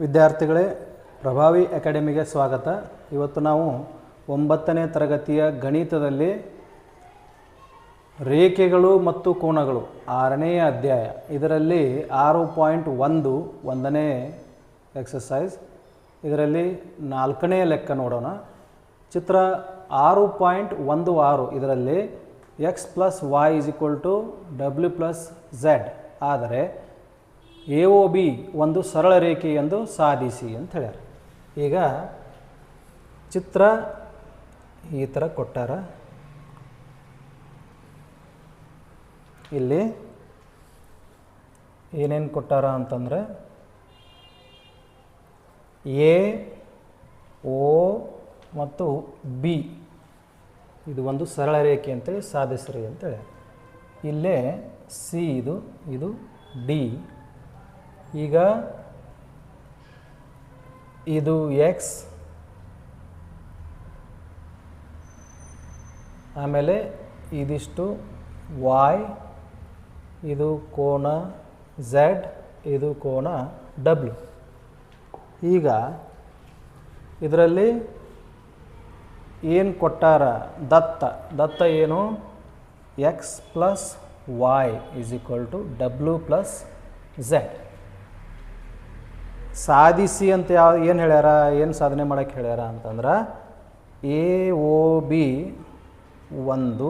ವಿದ್ಯಾರ್ಥಿಗಳೇ, ಪ್ರಭಾವಿ ಅಕಾಡೆಮಿಗೆ ಸ್ವಾಗತ. ಇವತ್ತು ನಾವು ಒಂಬತ್ತನೇ ತರಗತಿಯ ಗಣಿತದಲ್ಲಿ ರೇಖೆಗಳು ಮತ್ತು ಕೋನಗಳು, ಆರನೆಯ ಅಧ್ಯಾಯ. ಇದರಲ್ಲಿ ಆರು ಪಾಯಿಂಟ್ ಒಂದು ಒಂದನೇ ಎಕ್ಸಸೈಸ್ ಇದರಲ್ಲಿ ನಾಲ್ಕನೆಯ ಲೆಕ್ಕ ನೋಡೋಣ. ಚಿತ್ರ ಆರು ಪಾಯಿಂಟ್ ಒಂದು ಆರು ಇದರಲ್ಲಿ X plus Y is equal to W plus Z. ಆದರೆ ಎ ಒ ಬಿ ಒಂದು ಸರಳ ರೇಖೆ ಎಂದು ಸಾಧಿಸಿ ಅಂತ ಹೇಳ್ಯಾರ. ಈಗ ಚಿತ್ರ ಈ ಥರ ಕೊಟ್ಟಾರ. ಇಲ್ಲಿ ಏನೇನು ಕೊಟ್ಟಾರ ಅಂತಂದರೆ ಎ ಓ ಮತ್ತು ಬಿ ಇದು ಒಂದು ಸರಳ ರೇಖೆ ಅಂತೇಳಿ ಸಾಧಿಸ್ರಿ ಅಂತೇಳಿ ಇಲ್ಲೇ ಸಿ ಇದು ಇದು ಡಿ ಈಗ ಇದು ಎಕ್ಸ್ ಆಮೇಲೆ ಇದಿಷ್ಟು ವಾಯ್ ಇದು ಕೋನ ಝೆಡ್ ಇದು ಕೋನ ಡಬ್ಲ್ಯೂ ಈಗ ಇದರಲ್ಲಿ ಏನು ಕೊಟ್ಟಾರ ದತ್ತ? ದತ್ತ ಏನು? X plus Y is equal to W plus Z ಸಾಧಿಸಿ ಅಂತ ಯಾವ ಏನು ಹೇಳ್ಯಾರ, ಏನು ಸಾಧನೆ ಮಾಡೋಕ್ಕೆ ಹೇಳ್ಯಾರ ಅಂತಂದ್ರೆ ಎ ಓ ಬಿ ಒಂದು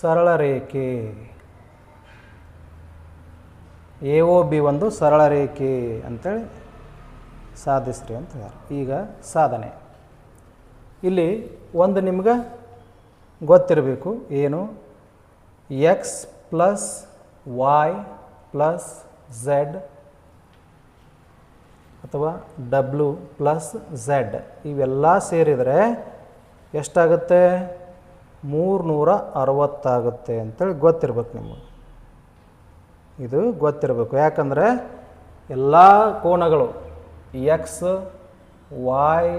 ಸರಳ ರೇಖೆ. ಎ ಓ ಬಿ ಒಂದು ಸರಳ ರೇಖೆ ಅಂತೇಳಿ ಸಾಧಿಸ್ರಿ ಅಂತ ಹೇಳ್ಯಾರ. ಈಗ ಸಾಧನೆ. ಇಲ್ಲಿ ಒಂದು ನಿಮ್ಗೆ ಗೊತ್ತಿರಬೇಕು ಏನು? X plus Y plus Z ಅಥವಾ ಡಬ್ಲ್ಯೂ ಪ್ಲಸ್ ಝೆಡ್ ಇವೆಲ್ಲ ಸೇರಿದರೆ ಎಷ್ಟಾಗುತ್ತೆ? ಮೂರುನೂರ ಅರವತ್ತಾಗುತ್ತೆ ಅಂತೇಳಿ ಗೊತ್ತಿರ್ಬೇಕು ನಿಮಗೆ. ಇದು ಗೊತ್ತಿರಬೇಕು. ಯಾಕಂದರೆ ಎಲ್ಲ ಕೋನಗಳು ಎಕ್ಸ್ ವಾಯ್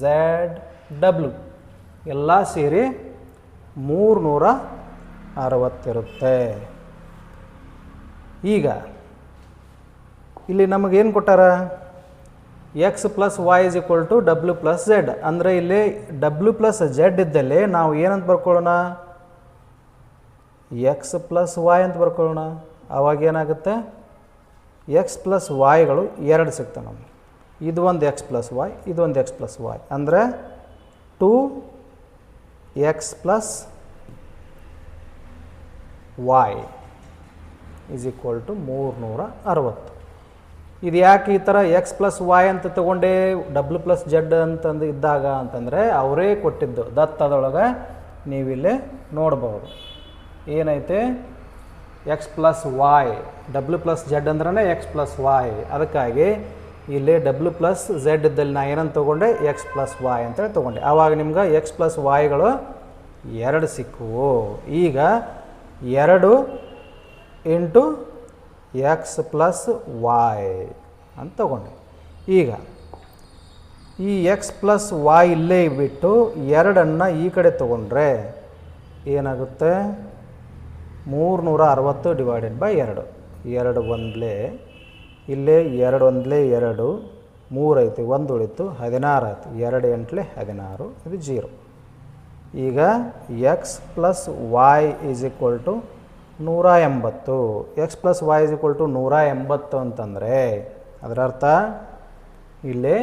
ಝೆಡ್ ಡಬ್ಲ್ಯೂ ಎಲ್ಲ ಸೇರಿ ಮೂರುನೂರ ಅರವತ್ತಿರುತ್ತೆ ಈಗ ಇಲ್ಲಿ ನಮಗೇನು ಕೊಟ್ಟಾರ? X plus Y is equal to W plus Z ಅಂದರೆ ಇಲ್ಲಿ ಡಬ್ಲ್ಯೂ ಪ್ಲಸ್ ಝೆಡ್ ಇದ್ದಲ್ಲಿ ನಾವು ಏನಂತ ಬರ್ಕೊಳ್ಳೋಣ? ಎಕ್ಸ್ ಪ್ಲಸ್ ವೈ ಅಂತ ಬರ್ಕೊಳ್ಳೋಣ. ಆವಾಗ ಏನಾಗುತ್ತೆ? ಎಕ್ಸ್ ಪ್ಲಸ್ ವಾಯ್ಗಳು ಎರಡು ಸಿಗ್ತವೆ ನಮಗೆ. ಇದು ಒಂದು ಎಕ್ಸ್ ಪ್ಲಸ್ ವಾಯ್ ಇದು ಒಂದು ಎಕ್ಸ್ ಪ್ಲಸ್ ವಾಯ್ ಅಂದರೆ two X plus Y is equal to ಮೂರುನೂರ ಅರವತ್ತು. ಇದು ಯಾಕೆ ಈ ಥರ ಎಕ್ಸ್ ಪ್ಲಸ್ ವಾಯ್ ಅಂತ ತಗೊಂಡೆ ಡಬ್ಲ್ಯೂ ಪ್ಲಸ್ ಜೆಡ್ ಅಂತಂದು ಇದ್ದಾಗ ಅಂತಂದರೆ ಅವರೇ ಕೊಟ್ಟಿದ್ದು. ದತ್ತದೊಳಗೆ ನೀವಿಲ್ಲಿ ನೋಡ್ಬೋದು. ಏನೈತೆ? X plus Y W plus Z ಅಂದ್ರೆ ಎಕ್ಸ್ ಪ್ಲಸ್ ವಾಯ್ ಅದಕ್ಕಾಗಿ ಇಲ್ಲಿ ಡಬ್ಲ್ಯೂ ಪ್ಲಸ್ ಝೆಡ್ ಇದ್ದಲ್ಲಿ ನಾ ಏನಂತ ತೊಗೊಂಡೆ? ಎಕ್ಸ್ ಪ್ಲಸ್ ವಾಯ್ ಅಂತೇಳಿ ತೊಗೊಂಡೆ. ಆವಾಗ ನಿಮ್ಗೆ ಎಕ್ಸ್ ಪ್ಲಸ್ ವಾಯ್ಗಳು ಎರಡು ಸಿಕ್ಕುವು ಈಗ ಎರಡು ಇಂಟು ಎಕ್ಸ್ ಪ್ಲಸ್ ವಾಯ್ ಅಂತ ತಗೊಂಡೆ. ಈಗ ಈ ಎಕ್ಸ್ ಪ್ಲಸ್ ವಾಯ್ ಇಲ್ಲೇ ಬಿಟ್ಟು ಎರಡನ್ನು ಈ ಕಡೆ ತೊಗೊಂಡ್ರೆ ಏನಾಗುತ್ತೆ? ಮೂರುನೂರ ಅರವತ್ತು ಡಿವೈಡೆಡ್ ಬೈ ಎರಡು. ಎರಡು ಒಂದಲೇ, ಇಲ್ಲೇ ಎರಡು ಒಂದಲೇ ಎರಡು, ಮೂರು ಐತಿ, ಒಂದು ಉಳಿತು ಹದಿನಾರು ಆಯ್ತು. ಎರಡು ಎಂಟ್ಲೆ ಹದಿನಾರು, ಇದು ಜೀರೋ. ಈಗ x plus y is equal to ನೂರ ಎಂಬತ್ತು x plus y is equal to ನೂರ ಎಂಬತ್ತು ಅಂತಂದರೆ, ಅದರ ಅರ್ಥ ಇಲ್ಲಿ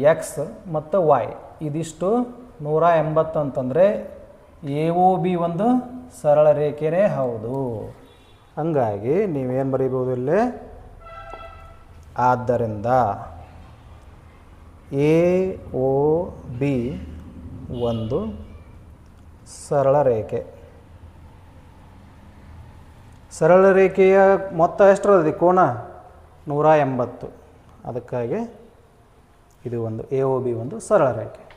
ಎಕ್ಸ್ ಮತ್ತು ವೈ ಇದಿಷ್ಟು ನೂರ ಎಂಬತ್ತು ಅಂತಂದರೆ ಎ ಒ ಬಿ ಒಂದು ಸರಳ ರೇಖೆನೇ ಹೌದು. ಹಂಗಾಗಿ ನೀವೇನು ಬರೀಬೋದು ಇಲ್ಲಿ? ಆದ್ದರಿಂದ ಎ ಒ ಬಿ ಒಂದು ಸರಳ ರೇಖೆ. ಸರಳ ರೇಖೆಯ ಮೊತ್ತ ಎಷ್ಟರದಿ ಕೋನ? ನೂರ ಎಂಬತ್ತು. ಅದಕ್ಕಾಗಿ ಇದು ಒಂದು ಎ ಒ ಬಿ ಒಂದು ಸರಳ ರೇಖೆ.